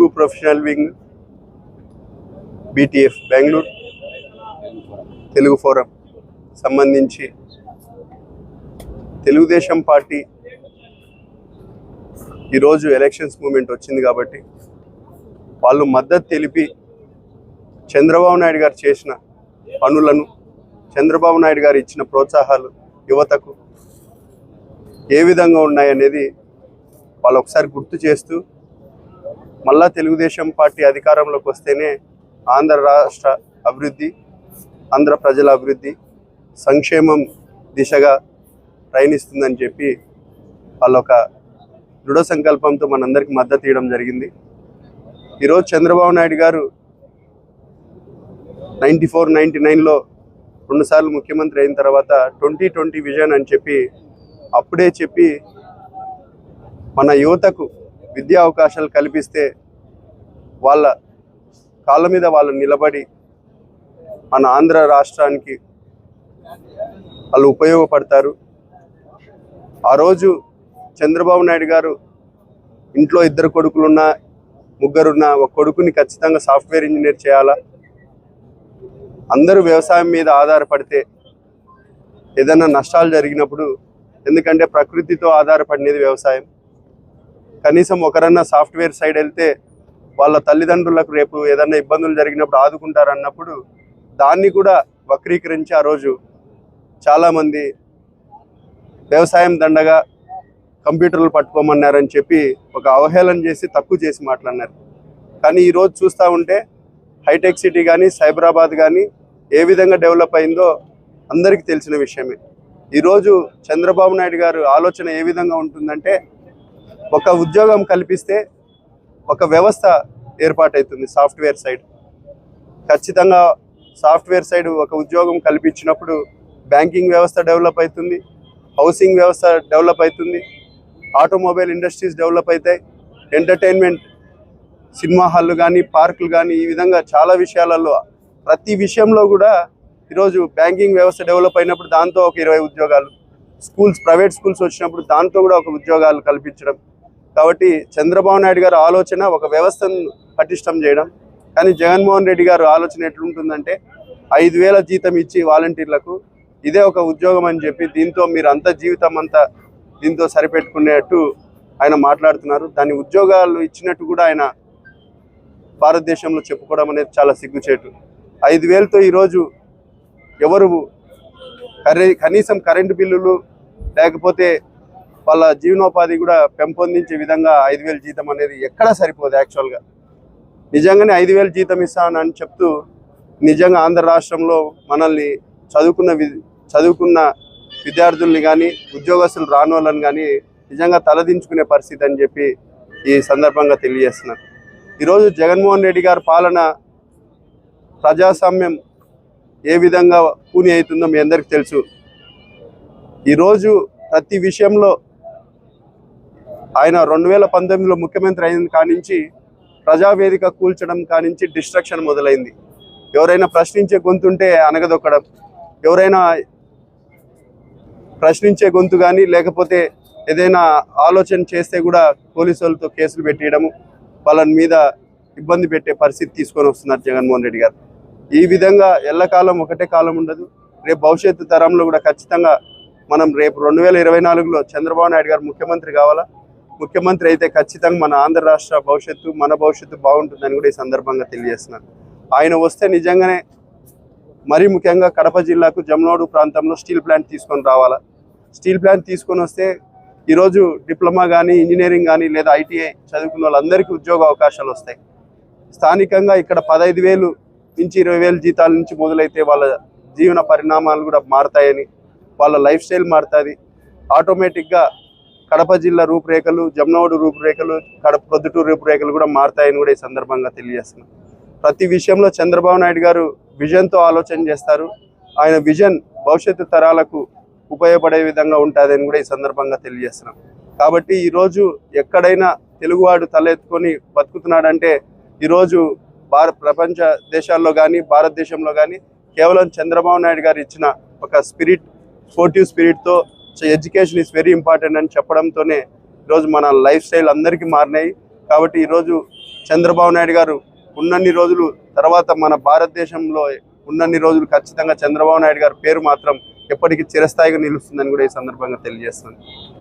Telugu professional wing BTF Bengaluru Telugu forum సంబంధించి Telugu Desam party ఈరోజు elections moment వచ్చింది కాబట్టి వాళ్ళు మద్దతు తెలిపి చంద్రబాబు నాయుడు గారు చేసిన పనులను చంద్రబాబు నాయుడు గారు ఇచ్చిన ప్రోత్సాహాలు యువతకు ఏ విధంగా ఉన్నాయనేది వాళ్ళు ఒకసారి గుర్తు చేస్తూ మళ్ళా తెలుగుదేశం పార్టీ అధికారంలోకి వస్తేనే ఆంధ్ర రాష్ట్ర అభివృద్ధి ఆంధ్ర ప్రజల అభివృద్ధి సంక్షేమం దిశగా ప్రయాణిస్తుందని చెప్పి వాళ్ళొక దృఢ సంకల్పంతో మనందరికీ మద్దతు ఇవ్వడం జరిగింది. ఈరోజు చంద్రబాబు నాయుడు గారు నైంటీ ఫోర్ నైంటీ నైన్లో రెండుసార్లు ముఖ్యమంత్రి అయిన తర్వాత ట్వంటీ ట్వంటీ విజన్ అని చెప్పి అప్పుడే చెప్పి మన యువతకు విద్యా అవకాశాలు కల్పిస్తే వాళ్ళ కాళ్ళ మీద వాళ్ళు నిలబడి మన ఆంధ్ర రాష్ట్రానికి వాళ్ళు ఉపయోగపడతారు. ఆ రోజు చంద్రబాబు నాయుడు గారు ఇంట్లో ఇద్దరు కొడుకులున్నా ముగ్గురున్న ఒక కొడుకుని ఖచ్చితంగా సాఫ్ట్వేర్ ఇంజనీర్ చేయాలా? అందరూ వ్యవసాయం మీద ఆధారపడితే ఏదైనా నష్టాలు జరిగినప్పుడు ఎందుకంటే ప్రకృతితో ఆధారపడినది వ్యవసాయం. కనీసం ఒకరన్నా సాఫ్ట్వేర్ సైడ్ వెళ్తే వాళ్ళ తల్లిదండ్రులకు రేపు ఏదైనా ఇబ్బందులు జరిగినప్పుడు ఆదుకుంటారు అన్నప్పుడు దాన్ని కూడా వక్రీకరించి ఆ రోజు చాలామంది వ్యవసాయం దండగా కంప్యూటర్లు పట్టుకోమన్నారని చెప్పి ఒక అవహేళన చేసి తక్కువ చేసి మాట్లాడినారు. కానీ ఈరోజు చూస్తూ ఉంటే హైటెక్ సిటీ కానీ సైబరాబాద్ కానీ ఏ విధంగా డెవలప్ అయిందో అందరికీ తెలిసిన విషయమే. ఈరోజు చంద్రబాబు నాయుడు గారు ఆలోచన ఏ విధంగా ఉంటుందంటే ఒక ఉద్యోగం కల్పిస్తే ఒక వ్యవస్థ ఏర్పాటవుతుంది సాఫ్ట్వేర్ సైడ్. ఖచ్చితంగా సాఫ్ట్వేర్ సైడ్ ఒక ఉద్యోగం కల్పించినప్పుడు బ్యాంకింగ్ వ్యవస్థ డెవలప్ అవుతుంది హౌసింగ్ వ్యవస్థ డెవలప్ అవుతుంది ఆటోమొబైల్ ఇండస్ట్రీస్ డెవలప్ అవుతాయి ఎంటర్టైన్మెంట్ సినిమా హాళ్ళు కానీ పార్కులు కానీ ఈ విధంగా చాలా విషయాలలో ప్రతి విషయంలో కూడా ఈరోజు బ్యాంకింగ్ వ్యవస్థ డెవలప్ అయినప్పుడు దాంతో ఒక ఇరవై ఉద్యోగాలు స్కూల్స్ ప్రైవేట్ స్కూల్స్ వచ్చినప్పుడు దాంతో కూడా ఒక ఉద్యోగాలు కల్పించడం కాబట్టి చంద్రబాబు నాయుడు గారు ఆలోచన ఒక వ్యవస్థను పటిష్టం చేయడం. కానీ జగన్మోహన్ రెడ్డి గారు ఆలోచన ఎట్లుంటుందంటే ఐదు వేల జీతం ఇచ్చి వాలంటీర్లకు ఇదే ఒక ఉద్యోగం అని చెప్పి దీంతో మీరు అంత జీవితం అంతా దీంతో సరిపెట్టుకునేట్టు ఆయన మాట్లాడుతున్నారు. దాని ఉద్యోగాలు ఇచ్చినట్టు కూడా ఆయన భారతదేశంలో చెప్పుకోవడం అనేది చాలా సిగ్గుచేటు. ఐదు వేలతో ఈరోజు ఎవరు కనీసం కరెంటు బిల్లులు లేకపోతే వాళ్ళ జీవనోపాధి కూడా పెంపొందించే విధంగా ఐదు వేల జీతం అనేది ఎక్కడా సరిపోదు యాక్చువల్గా నిజంగానే ఐదు వేలు జీతం ఇస్తానని చెప్తూ నిజంగా ఆంధ్ర రాష్ట్రంలో మనల్ని చదువుకున్న వి చదువుకున్న విద్యార్థుల్ని కానీ ఉద్యోగస్తులు రాని వాళ్ళని కానీ నిజంగా తలదించుకునే పరిస్థితి అని చెప్పి ఈ సందర్భంగా తెలియజేస్తున్నాను. ఈరోజు జగన్మోహన్ రెడ్డి గారి పాలన ప్రజాస్వామ్యం ఏ విధంగా పూని అవుతుందో మీ అందరికీ తెలుసు. ఈరోజు ప్రతి విషయంలో ఆయన రెండు వేల పంతొమ్మిదిలో ముఖ్యమంత్రి అయిన కానించి ప్రజావేదిక కూల్చడం కానించి డిస్ట్రక్షన్ మొదలైంది. ఎవరైనా ప్రశ్నించే గొంతుంటే అనగదొక్కడం ఎవరైనా ప్రశ్నించే గొంతు కానీ లేకపోతే ఏదైనా ఆలోచన చేస్తే కూడా పోలీసు వాళ్ళతో కేసులు పెట్టేయడము వాళ్ళని మీద ఇబ్బంది పెట్టే పరిస్థితి తీసుకొని వస్తున్నారు జగన్మోహన్ రెడ్డి గారు. ఈ విధంగా ఎల్లకాలం ఒకటే కాలం ఉండదు. రేపు భవిష్యత్తు తరంలో కూడా ఖచ్చితంగా మనం రేపు రెండు వేల ఇరవై నాలుగులో చంద్రబాబు నాయుడు గారు ముఖ్యమంత్రి కావాలా? ముఖ్యమంత్రి అయితే ఖచ్చితంగా మన ఆంధ్ర రాష్ట్ర భవిష్యత్తు మన భవిష్యత్తు బాగుంటుందని కూడా ఈ సందర్భంగా తెలియజేస్తున్నాను ఆయన వస్తే నిజంగానే మరీ ముఖ్యంగా కడప జిల్లాకు జమ్నోడు ప్రాంతంలో స్టీల్ ప్లాంట్ తీసుకొని రావాలా? స్టీల్ ప్లాంట్ తీసుకొని వస్తే ఈరోజు డిప్లొమా కానీ ఇంజనీరింగ్ కానీ లేదా ఐటీఐ చదువుకున్న వాళ్ళందరికీ ఉద్యోగ అవకాశాలు వస్తాయి. స్థానికంగా ఇక్కడ పదహైదు వేలు నుంచి ఇరవై వేలు జీతాల నుంచి మొదలైతే వాళ్ళ జీవన పరిణామాలు కూడా మారుతాయని వాళ్ళ లైఫ్ స్టైల్ మారుతుంది. ఆటోమేటిక్గా కడప జిల్లా రూపురేఖలు జమ్నోడు రూపురేఖలు కడప ప్రొద్దుటూరు రూపురేఖలు కూడా మారుతాయని కూడా ఈ సందర్భంగా తెలియజేస్తున్నాం. ప్రతి విషయంలో చంద్రబాబు నాయుడు గారు విజన్తో ఆలోచన చేస్తారు. ఆయన విజన్ భవిష్యత్తు తరాలకు ఉపయోగపడే విధంగా ఉంటుందని కూడా ఈ సందర్భంగా తెలియజేస్తున్నాం. కాబట్టి ఈరోజు ఎక్కడైనా తెలుగువాడు తలెత్తుకొని బతుకుతున్నాడంటే ఈరోజు భార ప్రపంచ దేశాల్లో కానీ భారతదేశంలో కానీ కేవలం చంద్రబాబు నాయుడు గారు ఇచ్చిన ఒక స్పిరిట్ స్పోర్టివ్ స్పిరిట్తో ఎడ్యుకేషన్ ఈజ్ వెరీ ఇంపార్టెంట్ అని చెప్పడంతోనే ఈరోజు మన లైఫ్ స్టైల్ అందరికీ మారినాయి. కాబట్టి ఈరోజు చంద్రబాబు నాయుడు గారు ఉన్నన్ని రోజులు తర్వాత మన భారతదేశంలో ఉన్నన్ని రోజులు ఖచ్చితంగా చంద్రబాబు నాయుడు గారి పేరు మాత్రం ఎప్పటికీ చిరస్థాయిగా నిలుస్తుందని కూడా ఈ సందర్భంగా తెలియజేస్తుంది